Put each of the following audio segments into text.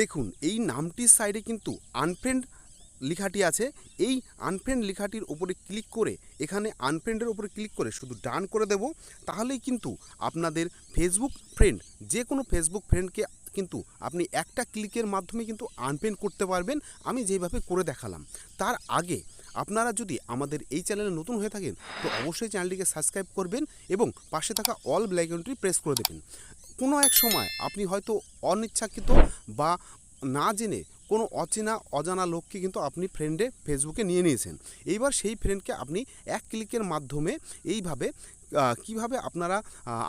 দেখুন, এই নামটির সাইডে কিন্তু আনফ্রেন্ড লেখাটি আছে। এই আনফ্রেন্ড লেখাটির উপরে ক্লিক করে, এখানে আনফ্রেন্ডের উপরে ক্লিক করে শুধু ডান করে দেব। তাহলেই কিন্তু আপনাদের ফেসবুক ফ্রেন্ড যে কোনো ফেসবুক ফ্রেন্ডকে কিন্তু আপনি একটা ক্লিকের মাধ্যমে কিন্তু আনফ্রেন্ড করতে পারবেন। আমি যেভাবে করে দেখালাম। তার আগে আপনারা যদি আমাদের এই চ্যানেলে নতুন হয়ে থাকেন, তো অবশ্যই চ্যানেলটিকে সাবস্ক্রাইব করবেন এবং পাশে থাকা অল ব্ল্যাকনটি প্রেস করে দেবেন। কোনো এক সময় আপনি হয়তো অনিচ্ছাকৃত বা না জেনে কোনো অচেনা, অজানা লোককে কিন্তু আপনি ফ্রেন্ডে ফেসবুকে নিয়ে নিয়েছেন। এইবার সেই ফ্রেন্ডকে আপনি এক ক্লিকের মাধ্যমে এইভাবে কীভাবে আপনারা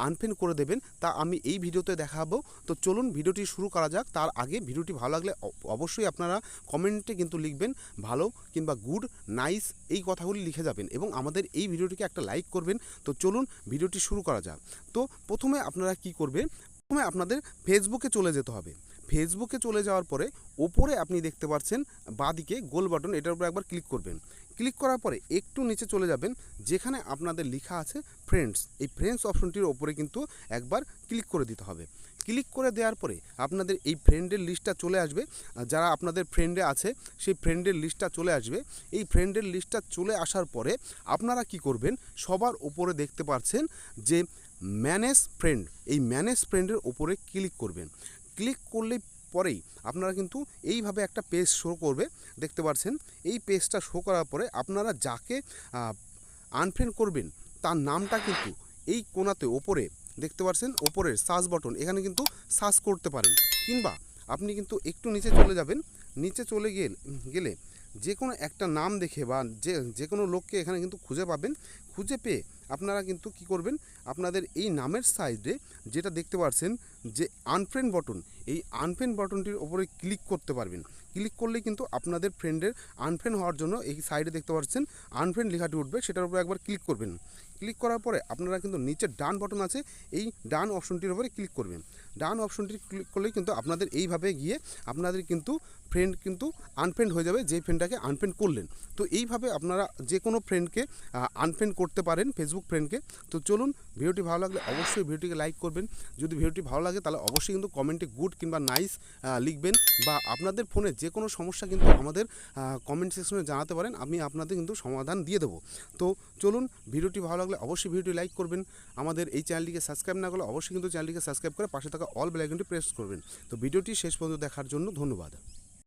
আনফ্রেন্ড করে দেবেন তা আমি এই ভিডিওতে দেখাবো। তো চলুন ভিডিওটি শুরু করা যাক। তার আগে ভিডিওটি ভালো লাগলে অবশ্যই আপনারা কমেন্টে কিন্তু লিখবেন, ভালো কিংবা গুড নাইস এই কথাগুলি লিখে যাবেন এবং আমাদের এই ভিডিওটিকে একটা লাইক করবেন। তো চলুন ভিডিওটি শুরু করা যাক। তো প্রথমে আপনারা কি করবেন? প্রথমে আপনাদের ফেসবুকে চলে যেতে হবে। ফেসবুকে চলে যাওয়ার পরে ওপরে আপনি দেখতে পাচ্ছেন বাঁদিকে গোল বাটন, এটার উপর একবার ক্লিক করবেন। ক্লিক করার পরে একটু নিচে চলে যাবেন, যেখানে আপনাদের লেখা আছে ফ্রেন্ডস এই ফ্রেন্ডস অপশনটির ওপরে কিন্তু একবার ক্লিক করে দিতে হবে। ক্লিক করে দেওয়ার পরে আপনাদের এই ফ্রেন্ডের লিস্টটা চলে আসবে। যারা আপনাদের ফ্রেন্ডে আছে, সেই ফ্রেন্ডের লিস্টটা চলে আসবে। এই ফ্রেন্ডের লিস্টটা চলে আসার পরে আপনারা কি করবেন? সবার ওপরে দেখতে পাচ্ছেন যে ম্যানেজ ফ্রেন্ড এই ম্যানেজ ফ্রেন্ডের ওপরে ক্লিক করবেন। ক্লিক করলে পরেই আপনারা কিন্তু এইভাবে একটা পেজ শো করবে। দেখতে পাচ্ছেন এই পেজটা শো করার পরে আপনারা যাকে আনফ্রেন্ড করবেন, তার নামটা কিন্তু এই কোণাতে ওপরে, দেখতে পাচ্ছেন ওপরের সার্চ বটন এখানে কিন্তু সার্চ করতে পারেন। কিংবা আপনি কিন্তু একটু নিচে চলে যাবেন, নিচে চলে গেলে যে কোনো একটা নাম দেখে বা যে যে কোনো লোককে এখানে কিন্তু খুঁজে পাবেন। খুঁজে পেয়ে আপনারা কিন্তু কি করবেন? আপনাদের এই নামের সাইডে যেটা দেখতে পাচ্ছেন যে আনফ্রেন্ড বটন এই আনফ্রেন্ড বটনটির ওপরে ক্লিক করতে পারবেন। ক্লিক করলে কিন্তু আপনাদের ফ্রেন্ডের আনফ্রেন্ড হওয়ার জন্য এই সাইডে দেখতে পাচ্ছেন আনফ্রেন্ড লেখাটি উঠবে, সেটার উপরে একবার ক্লিক করবেন। ক্লিক করার পরে আপনারা কিন্তু নিচে ডান বটন আছে, এই ডান অপশনটির উপরে ক্লিক করবেন। ডান অপশনটি ক্লিক করলেই কিন্তু আপনাদের এইভাবে গিয়ে আপনাদের কিন্তু ফ্রেন্ড কিন্তু আনফ্রেন্ড হয়ে যাবে, যেই ফ্রেন্ডটাকে আনফ্রেন্ড করলেন। তো এইভাবে আপনারা যে কোনো ফ্রেন্ডকে আনফ্রেন্ড করতে পারেন ফেসবুক ফ্রেন্ডকে তো চলুন, ভিডিওটি ভালো লাগলে অবশ্যই ভিডিওটিকে লাইক করবেন। যদি ভিডিওটি ভালো লাগে তাহলে অবশ্যই কিন্তু কমেন্টে গুড কিংবা নাইস লিখবেন বা আপনাদের ফোনে যে কোনো সমস্যা কিন্তু আমাদের কমেন্ট সেকশনে জানাতে পারেন, আমি আপনাদের কিন্তু সমাধান দিয়ে দেবো। তো চলুন, ভিডিওটি ভালো লাগলে অবশ্যই ভিডিওটি লাইক করবেন। আমাদের এই চ্যানেলটিকে সাবস্ক্রাইব না করলে অবশ্যই কিন্তু চ্যানেলটিকে সাবস্ক্রাইব করে পাশে থাকা অল বেলাইকনটি প্রেস করবেন। তো ভিডিওটি শেষ পর্যন্ত দেখার জন্য ধন্যবাদ।